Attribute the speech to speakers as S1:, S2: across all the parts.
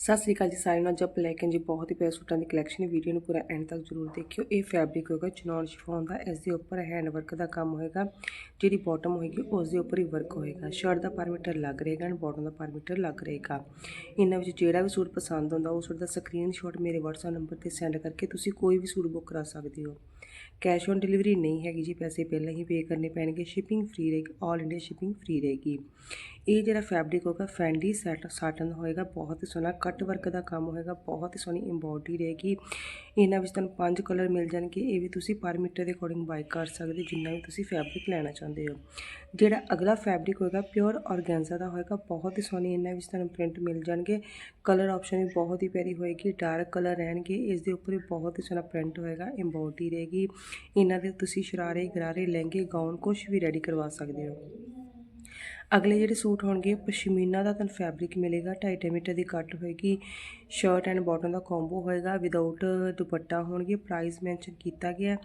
S1: ਸਤਿ ਸ੍ਰੀ ਅਕਾਲ ਜੀ ਸਾਰਿਆਂ ਨੂੰ। ਅੱਜ ਆਪਾਂ ਲੈ ਕੇ ਜੀ ਬਹੁਤ ਹੀ ਪਿਆਰੇ ਸੂਟਾਂ ਦੀ ਕਲੈਕਸ਼ਨ ਵੀਡੀਓ ਨੂੰ ਪੂਰਾ ਐਂਡ ਤੱਕ ਜ਼ਰੂਰ ਦੇਖਿਓ। ਇਹ ਫੈਬਰਿਕ ਹੋਏਗਾ ਚਨੌਨ ਸ਼ਿਫੋਨ ਦਾ। ਇਸ ਦੇ ਉੱਪਰ ਹੈਂਡ ਵਰਕ ਦਾ ਕੰਮ ਹੋਏਗਾ। ਜਿਹੜੀ ਬਾਟਮ ਹੋਏਗੀ, ਉਸ ਦੇ ਉੱਪਰ ਹੀ ਵਰਕ ਹੋਏਗਾ। ਸ਼ਰਟ ਦਾ ਪਰਮੀਟਰ ਲੱਗ ਰਹੇਗਾ ਐਂਡ ਬਾਟਮ ਦਾ ਪਰਮੀਟਰ ਲੱਗ ਰਹੇਗਾ। ਇਹਨਾਂ ਵਿੱਚ ਜਿਹੜਾ ਵੀ ਸੂਟ ਪਸੰਦ ਆਉਂਦਾ ਉਹ ਸੂਟ ਦਾ ਸਕਰੀਨਸ਼ਾਟ ਮੇਰੇ WhatsApp ਨੰਬਰ ਤੇ ਸੈਂਡ ਕਰਕੇ ਤੁਸੀਂ ਕੋਈ ਵੀ ਸੂਟ ਬੁੱਕ ਕਰਾ ਸਕਦੇ ਹੋ। ਕੈਸ਼ ਔਨ ਡਿਲੀਵਰੀ ਨਹੀਂ ਹੈਗੀ ਜੀ, ਪੈਸੇ ਪਹਿਲਾਂ ਹੀ ਪੇ ਕਰਨੇ ਪੈਣਗੇ। ਸ਼ਿਪਿੰਗ ਫ੍ਰੀ ਰਹੇਗੀ ਆਲ ਇੰਡੀਆ ਸ਼ਿਪਿੰਗ ਫ੍ਰੀ ਰਹੇਗੀ। ਇਹ ਜਿਹੜਾ ਫੈਬਰਿਕ ਹੋਗਾ ਫੈਂਡੀ ਸੈਟ ਸਾਟਨ ਹੋਏਗਾ। ਬਹੁਤ ਹੀ ਸੋਹਣਾ ਕੱਟ ਵਰਕ ਦਾ ਕੰਮ ਹੋਏਗਾ, ਬਹੁਤ ਹੀ ਸੋਹਣੀ ਐਮਬੋਡੀ ਰਹੇਗੀ। ਇਹਨਾਂ ਵਿੱਚ ਤੁਹਾਨੂੰ ਪੰਜ ਕਲਰ ਮਿਲ ਜਾਣਗੇ, ਇਹ ਵੀ ਤੁਸੀਂ ਪਰ ਮੀਟਰ ਦੇ ਅਕੋਰਡਿੰਗ ਬਾਈ ਕਰ ਸਕਦੇ, ਜਿੰਨਾ ਵੀ ਤੁਸੀਂ ਫੈਬਰਿਕ ਲੈਣਾ ਚਾਹੁੰਦੇ ਹੋ। ਜਿਹੜਾ ਅਗਲਾ ਫੈਬਰਿਕ ਹੋਏਗਾ ਪਿਓਰ ਔਰਗੈਂਜ਼ਾ ਦਾ ਹੋਏਗਾ, ਬਹੁਤ ਹੀ ਸੋਹਣੀ ਇਹਨਾਂ ਵਿੱਚ ਤੁਹਾਨੂੰ ਪ੍ਰਿੰਟ ਮਿਲ ਜਾਣਗੇ। ਕਲਰ ਆਪਸ਼ਨ ਵੀ ਬਹੁਤ ਹੀ ਪਿਆਰੀ ਹੋਏਗੀ ਡਾਰਕ ਕਲਰ ਰਹਿਣਗੇ, ਇਸ ਦੇ ਉੱਪਰ ਵੀ ਬਹੁਤ ਹੀ ਸੋਹਣਾ ਪ੍ਰਿੰਟ ਹੋਏਗਾ ਐਮਬੋਡੀ ਰਹੇਗੀ। ਇਹਨਾਂ ਦੇ ਤੁਸੀਂ ਸ਼ਰਾਰੇ ਗਰਾਰੇ ਲਹਿੰਗੇ ਗਾਊਨ ਕੁਝ ਵੀ ਰੈਡੀ ਕਰਵਾ ਸਕਦੇ ਹੋ। ਅਗਲੇ ਜਿਹੜੇ ਸੂਟ ਹੋਣਗੇ ਪਸ਼ਮੀਨਾ ਦਾ ਤੁਹਾਨੂੰ ਫੈਬਰਿਕ ਮਿਲੇਗਾ 2.5 ਮੀਟਰ ਦੀ ਕੱਟ ਹੋਏਗੀ। ਸ਼ਰਟ ਐਂਡ ਬਾਟਮ ਦਾ ਕੰਬੋ ਹੋਏਗਾ ਵਿਦਆਊਟ ਦੁਪੱਟਾ ਹੋਣਗੇ ਪ੍ਰਾਈਸ ਮੈਂਸ਼ਨ ਕੀਤਾ ਗਿਆ।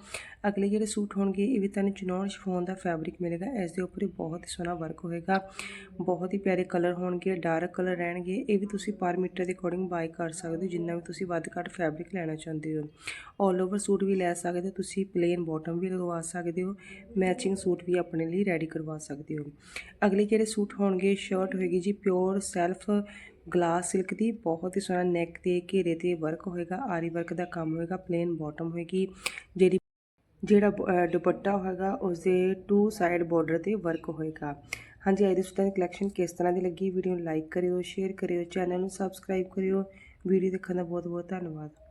S1: ਅਗਲੇ ਜਿਹੜੇ ਸੂਟ ਹੋਣਗੇ, ਇਹ ਵੀ ਤੁਹਾਨੂੰ ਚਨੌਨ ਸ਼ਿਫੋਨ ਦਾ ਫੈਬਰਿਕ ਮਿਲੇਗਾ, ਇਸ ਦੇ ਉੱਪਰ ਬਹੁਤ ਹੀ ਸੋਹਣਾ ਵਰਕ ਹੋਏਗਾ। ਬਹੁਤ ਹੀ ਪਿਆਰੇ ਕਲਰ ਹੋਣਗੇ ਡਾਰਕ ਕਲਰ ਰਹਿਣਗੇ, ਇਹ ਵੀ ਤੁਸੀਂ ਪਰ ਮੀਟਰ ਦੇ ਅਕੋਰਡਿੰਗ ਬਾਈ ਕਰ ਸਕਦੇ ਹੋ, ਜਿੰਨਾ ਵੀ ਤੁਸੀਂ ਵੱਧ ਘੱਟ ਫੈਬਰਿਕ ਲੈਣਾ ਚਾਹੁੰਦੇ ਹੋ। ਆਲ ਓਵਰ ਸੂਟ ਵੀ ਲੈ ਸਕਦੇ ਹੋ, ਤੁਸੀਂ ਪਲੇਨ ਬਾਟਮ ਵੀ ਲਗਵਾ ਸਕਦੇ ਹੋ ਮੈਚਿੰਗ ਸੂਟ ਵੀ ਆਪਣੇ ਲਈ ਰੈਡੀ ਕਰਵਾ ਸਕਦੇ ਹੋ। ਅਗਲੇ ਜਿਹੜੇ ਸੂਟ ਹੋਣਗੇ ਸ਼ਰਟ ਹੋਏਗੀ ਜੀ ਪਿਓਰ ਸੈਲਫ ਗਲਾਸ ਸਿਲਕ ਦੀ, ਬਹੁਤ ਹੀ ਸੋਹਣਾ ਨੈਕ ਤੇ, ਘੇਰੇ ਤੇ ਵਰਕ ਹੋਏਗਾ, ਆਰੀ ਵਰਕ ਦਾ ਕੰਮ ਹੋਏਗਾ ਪਲੇਨ ਬਾਟਮ ਹੋਏਗੀ, ਜਿਹੜੀ ਜਿਹੜਾ ਦੁਪੱਟਾ ਹੋਏਗਾ ਉਸ ਦੇ ਟੂ ਸਾਈਡ ਬਾਰਡਰ ਤੇ ਵਰਕ ਹੋਏਗਾ। ਹਾਂਜੀ ਅੱਜ ਦੇ ਸੂਟਾਂ ਦੀ ਕਲੈਕਸ਼ਨ ਕਿਸ ਤਰ੍ਹਾਂ ਦੀ ਲੱਗੀ? ਵੀਡੀਓ ਨੂੰ ਲਾਈਕ ਕਰਿਓ ਸ਼ੇਅਰ ਕਰਿਓ ਚੈਨਲ ਨੂੰ ਸਬਸਕ੍ਰਾਈਬ ਕਰਿਓ। ਵੀਡੀਓ ਦੇਖਣ ਦਾ ਬਹੁਤ ਬਹੁਤ ਧੰਨਵਾਦ।